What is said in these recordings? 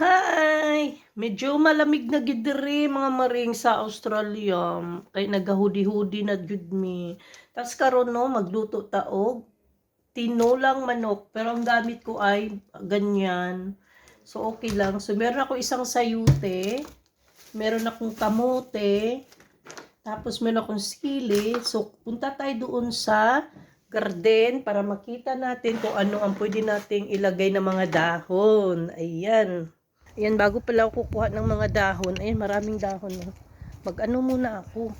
Hi! Medyo malamig na gid diri mga maring sa Australia. Kay nagahudi-hudi na jud mi. Tas karon no magluto ta og tinolang manok pero ang gamit ko ay ganyan. So okay lang. So meron ako isang sayute, meron akong kamote, tapos meron akong sili. So punta tayo doon sa garden para makita natin kung ano ang pwede nating ilagay na mga dahon. Ayan. Ayan, bago pala ako kukuha ng mga dahon. Ayan, maraming dahon. No? Mag-ano muna ako.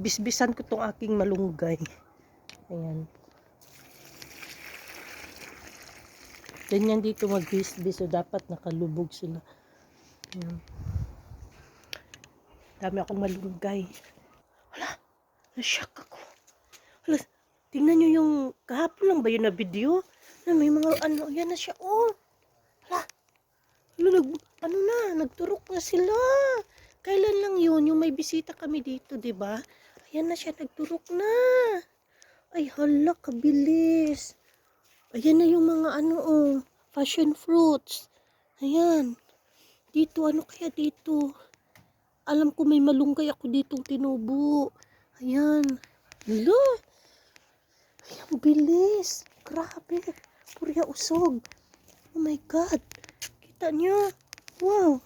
Bisbisan ko tong aking malunggay. Ayan. Ganyan dito magbisbis. So, dapat nakalubog sila. Ayan. Dami akong malunggay. Hala, nashock ako. Hala, tingnan nyo yung kahapon lang ba yun na video? Na may mga ano, yan na siya. Oh, ano, nag, ano na, nagturok na sila. Kailan lang yun, yung may bisita kami dito, di ba? Ayan na siya, nagturok na. Ay, hala, kabilis. Ayan na yung mga ano, oh, passion fruits. Ayan. Dito, ano kaya dito? Alam ko may malunggay ako ditong tinubo. Ayan. Hala. Ay, ang bilis. Grabe. Purya usog. Oh my God. Kita niyo. Wow.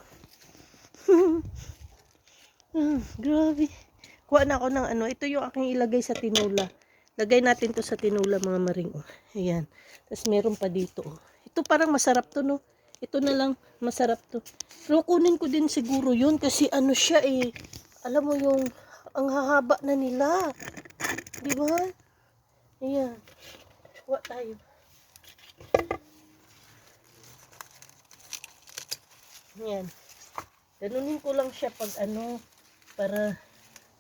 ah, grabe. Kuha na ako ng ano. Ito yung aking ilagay sa tinula. Lagay natin to sa tinula mga maring. Oh. Ayan. Tapos meron pa dito. Oh. Ito parang masarap to no. Ito na lang. Masarap to. Pero kunin ko din siguro yun kasi ano siya eh. Alam mo yung ang hahaba na nila. Di ba? Ayan. Kuha tayo. Yan. Ganunin ko lang siya pag ano, para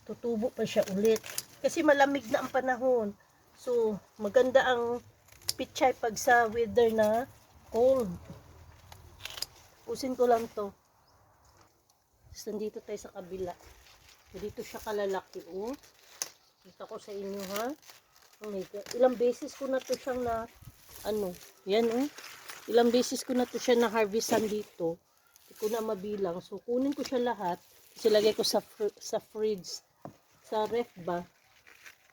tutubo pa siya ulit. Kasi malamig na ang panahon. So, maganda ang pichay pag sa weather na cold. Pusin ko lang to. Tapos nandito tayo sa kabila. Dito siya kalalaki, oh. Kita ko sa inyo, ha? Oh my God. Ilang beses ko na to siyang na, ano, yan, oh. Ilang beses ko na to siya na harvestan dito. Hindi ko na mabilang. So, kunin ko siya lahat. Kasi lagay ko sa, fr- sa fridge, sa ref ba,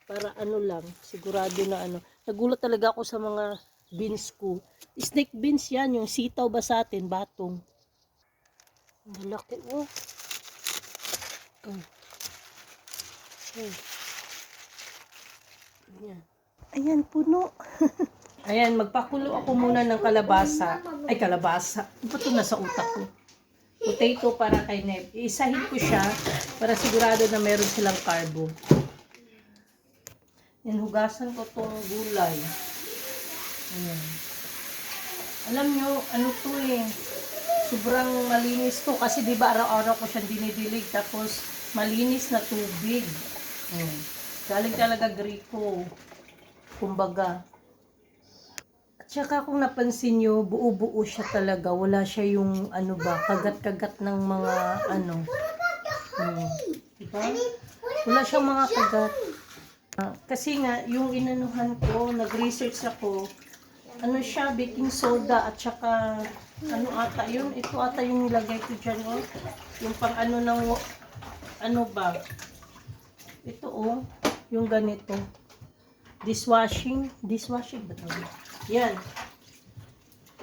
para ano lang, sigurado na ano. Nagulat talaga ako sa mga beans ko. Snake beans yan, yung sitaw ba sa atin, batong. Ang laki, oh. Oh. Oh. Ayan. Ayan, puno. Ayan, magpakulo ako muna ng kalabasa. Ay, kalabasa. Ba ito nasa utak ko? Potato para kay Neb. Isahin ko siya para sigurado na meron silang carbo. Yan, ko tong gulay. Ayan. Alam nyo, ano to eh. Sobrang malinis to kasi di ba araw-araw ko siyang dinidilig tapos malinis na tubig. Ayan. Galing talaga gripo. Kumbaga. At saka kung napansin nyo, buo-buo siya talaga. Wala siya yung ano ba, kagat-kagat ng mga ano. Hmm. Diba? Wala siyang mga kagat. Kasi nga, yung inanuhan ko, nag-research ako, ano siya, baking soda at saka, ano ata yun? Ito ata yung nilagay ko dyan, oh. Yung pang ano ng, ano ba? Ito, oh. Yung ganito. Dishwashing. Dishwashing ba tawag? Yan.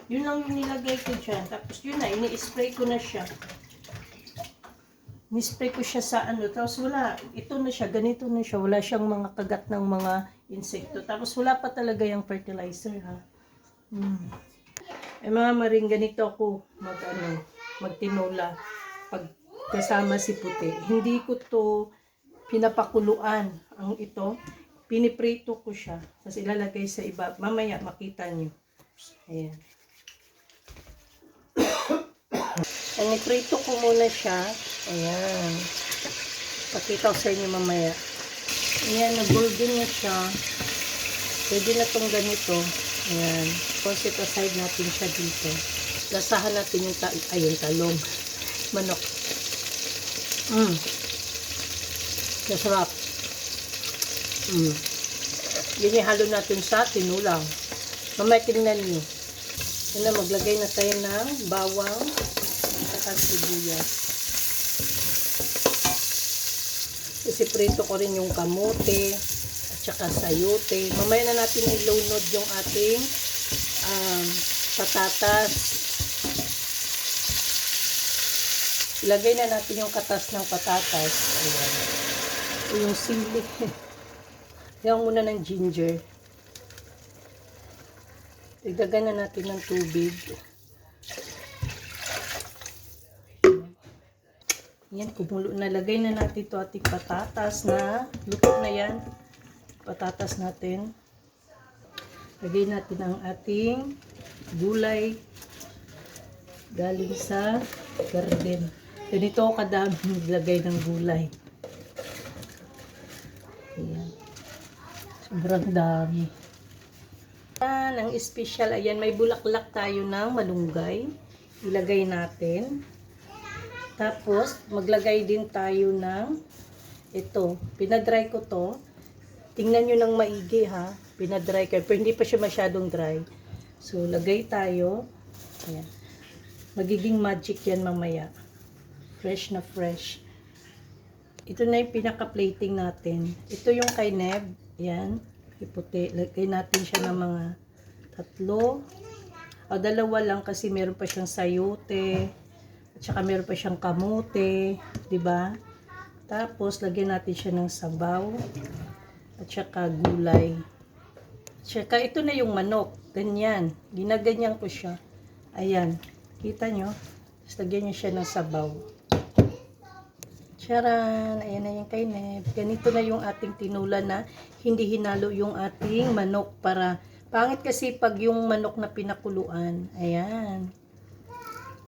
Yun lang yung nilagay ko dyan. Tapos yun na, ini-spray ko na siya. Ni-spray ko siya sa ano. Tapos wala, ito na siya, ganito na siya. Wala siyang mga kagat ng mga insekto. Tapos wala pa talaga yung fertilizer ha. Hmm. Eh mga maring, ganito ako mag ano, magtinola pag kasama si puti. Hindi ko to pinapakuluan ang ito. Piniprito ko siya. Tapos ilalagay sa iba. Mamaya makita nyo. Ayan. Piniprito ko muna siya. Ayan. Pakita ko sa inyo mamaya. Ayan, na-golden na siya. Pwede na tong ganito. Ayan. Concept aside natin siya dito. Lasahan natin yung, ta ay, yung talong. Manok. Mm. Masarap. Mm. Yan ihalo natin sa tinulang. Mamaya tingnan nyo. Yun na, maglagay na tayo ng bawang at sibuyas. Isiprito ko rin yung kamote at saka sayote. Mamaya na natin ilunod yung ating um, patatas. Ilagay na natin yung katas ng patatas. Ayan. Yung sili. Yan muna ng ginger. Igdagan na natin ng tubig. Yan, kumulo na. Lagay na natin ito ating patatas na luto na yan. Patatas natin. Lagay natin ang ating gulay galing sa garden. Ganito ako kadami maglagay ng gulay. Ayan. Sobrang dami. Yan, ang special, ayan, may bulaklak tayo ng malunggay. Ilagay natin. Tapos, maglagay din tayo ng ito. Pinadry ko to. Tingnan nyo ng maigi ha. Pinadry ko. Pero hindi pa siya masyadong dry. So, lagay tayo. Ayan. Magiging magic yan mamaya. Fresh na fresh. Ito na yung pinaka-plating natin. Ito yung kay Neb. Yan. Iputi. Lagay natin siya ng mga tatlo. O, dalawa lang kasi meron pa siyang sayote. At saka meron pa siyang kamote. ba? Tapos, lagyan natin siya ng sabaw. At saka gulay. At saka, ito na yung manok. Ganyan. Ginaganyan ko siya. Ayan. Kita nyo? Tapos, lagyan niyo siya ng sabaw. Charan! Ayan na yung kay. Ganito na yung ating tinula na hindi hinalo yung ating manok para pangit kasi pag yung manok na pinakuluan. Ayan.